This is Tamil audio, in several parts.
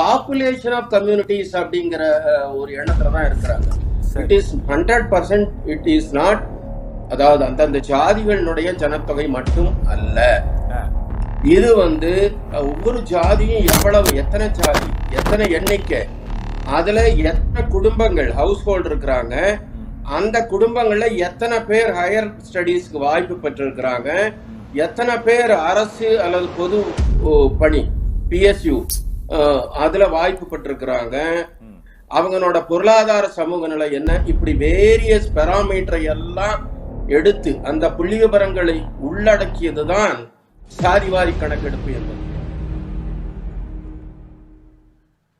பாப்புலேஷன் ஆஃப் கம்யூனிட்டிஸ் அப்படிங்கிற ஒரு எண்ணத்துல தான் இருக்கிறாங்க. It is hundred percent it is not அதாவது அந்தந்த ஜாதிகளினுடைய ஜனத்தொகை மட்டும் அல்ல. இது வந்து ஒவ்வொரு ஜாதியும் எவ்வளவு எத்தனை ஜாதி எத்தனை எண்ணிக்கை அதுல எத்தனை குடும்பங்கள் ஹவுஸ் ஹோல்ட் இருக்கிறாங்க அந்த குடும்பங்கள்ல எத்தனை பேர் ஹையர் ஸ்டடீஸ்க்கு வாய்ப்பு பெற்றிருக்கிறாங்க எத்தனை பேர் அரசு அல்லது பொது பணி பிஎஸ்யூ அதுல வாய்ப்பு பெற்றிருக்கிறாங்க அவங்களோட பொருளாதார சமூக நிலை என்ன? இப்படி வேரியஸ் பெராமீட்டரை எல்லாம் எடுத்து அந்த புள்ளி விவரங்களை உள்ளடக்கியதுதான் சாதிவாரி கணக்கெடுப்பு என்பது.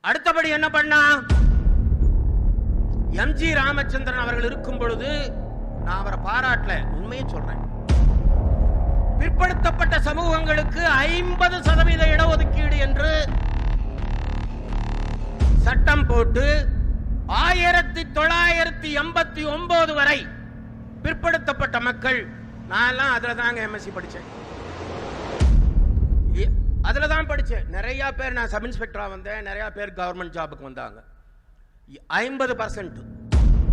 அடுத்தபடி என்ன பண்ணா? எம்ஜி ராமச்சந்திரன் அவர்கள் இருக்கும் பொழுது நான் அவரை பாராட்டல உண்மையை சொல்றேன். பிற்படுத்தப்பட்ட சமூகங்களுக்கு ஐம்பது சதவீத இடஒதுக்கீடு என்று சட்டம் போட்டு ஆயிரத்தி தொள்ளாயிரத்தி எண்பத்தி ஒன்பது வரை பிற்படுத்தப்பட்ட மக்கள் நான் அதில் தாங்க எம்எஸ்சி படித்தேன் அதில் தான் படித்தேன் நிறையா பேர் நான் சப் இன்ஸ்பெக்டராக வந்தேன். நிறையா பேர் கவர்மெண்ட் ஜாபுக்கு வந்தாங்க. ஐம்பது பர்சன்ட்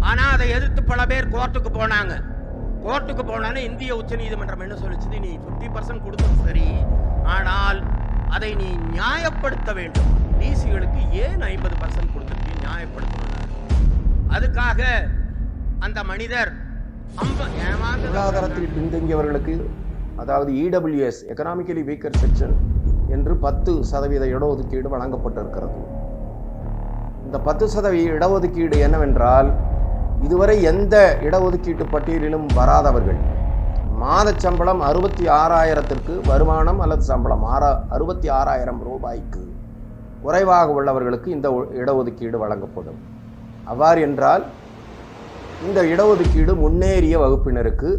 ஆனால் அதை எதிர்த்து பல பேர் கோர்ட்டுக்கு போனாங்க. கோர்ட்டுக்கு போனாலும் இந்திய உச்சநீதிமன்றம் என்ன சொல்லிச்சு நீ 50% பர்சன்ட் கொடுத்தது சரி. ஆனால் அதை நீ நியாயப்படுத்த வேண்டும். டிசிகளுக்கு ஏன் ஐம்பது பர்சன்ட் கொடுத்துருக்கீங்க? நியாயப்படுத்தணும் அதுக்காக அந்த மனிதர் பொருளாதாரத்தில் பின்தங்கியவர்களுக்கு அதாவது இடபிள்யூஎஸ் எக்கனாமிக்கலி வீக்கர் செக்ஷன் என்று பத்து சதவீத இடஒதுக்கீடு வழங்கப்பட்டிருக்கிறது. இந்த பத்து சதவீத இடஒதுக்கீடு என்னவென்றால் இதுவரை எந்த இடஒதுக்கீட்டு பட்டியலிலும் வராதவர்கள் மாத சம்பளம் அறுபத்தி ஆறாயிரத்திற்கு வருமானம் அல்லது சம்பளம் ஆறா அறுபத்தி ஆறாயிரம் ரூபாய்க்கு குறைவாக உள்ளவர்களுக்கு இந்த இடஒதுக்கீடு வழங்கப்படும். அவ்வாறு என்றால் இந்த இடஒதுக்கீடு முன்னேறிய வகுப்பினருக்கு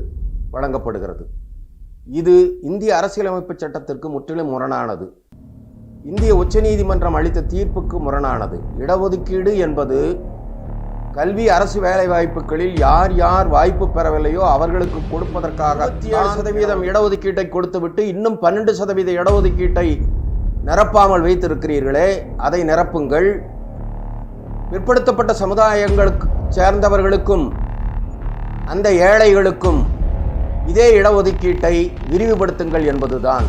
வழங்கப்படுகிறது. இது இந்திய அரசியலமைப்பு சட்டத்திற்கு முற்றிலும் முரணானது. இந்திய உச்சநீதிமன்றம் அளித்த தீர்ப்புக்கு முரணானது. இடஒதுக்கீடு என்பது கல்வி அரசு வேலைவாய்ப்புகளில் யார் யார் வாய்ப்பு பெறவில்லையோ அவர்களுக்கு கொடுப்பதற்காக சதவீதம் இடஒதுக்கீட்டை கொடுத்துவிட்டு இன்னும் பன்னெண்டு சதவீத இடஒதுக்கீட்டை நிரப்பாமல் வைத்திருக்கிறீர்களே அதை நிரப்புங்கள். பிற்படுத்தப்பட்ட சமுதாயங்களுக்கு சேர்ந்தவர்களுக்கும் அந்த ஏழைகளுக்கும் இதே இடஒதுக்கீட்டை விரிவுபடுத்துங்கள் என்பதுதான்.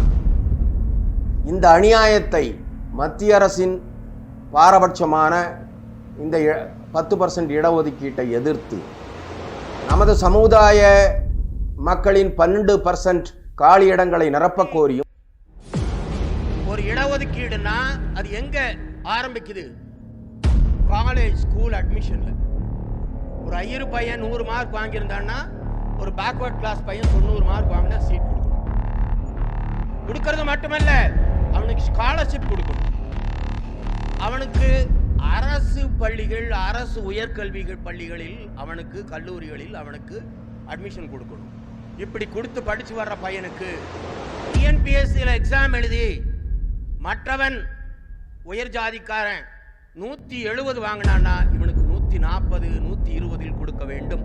இந்த அநியாயத்தை மத்திய அரசின் பாரபட்சமான இந்த பத்து பர்சன்ட் இடஒதுக்கீட்டை எதிர்த்து நமது சமுதாய மக்களின் பன்னெண்டு பர்சன்ட் காலி இடங்களை நிரப்பக் கோரியும் ஒரு இடஒதுக்கீடுனா அது எங்க ஆரம்பிக்குது? காலேஜ் ஸ்கூல் அட்மிஷன்ல ஒரு ஐயரு பையன் நூறு மார்க் வாங்கியிருந்தான்னா ஒரு பேக்வர்ட் கிளாஸ் பையன் தொண்ணூறு மார்க் வாங்கினா சீட் கொடுக்கணும். கொடுக்கறது மட்டுமல்ல அவனுக்கு ஸ்காலர்ஷிப் கொடுக்கணும். அவனுக்கு அரசு பள்ளிகள் அரசு உயர்கல்விகள் பள்ளிகளில் அவனுக்கு கல்லூரிகளில் அவனுக்கு அட்மிஷன் கொடுக்கணும். இப்படி கொடுத்து படிச்சு வர்ற பையனுக்கு டிஎன்பிஎஸ்சியில் எக்ஸாம் எழுதி மற்றவன் உயர் ஜாதிக்காரன் நூற்றி எழுபது வாங்கினான்னா இவனுக்கு நூற்றி நாற்பது நூற்றி இருபதில் கொடுக்க வேண்டும்.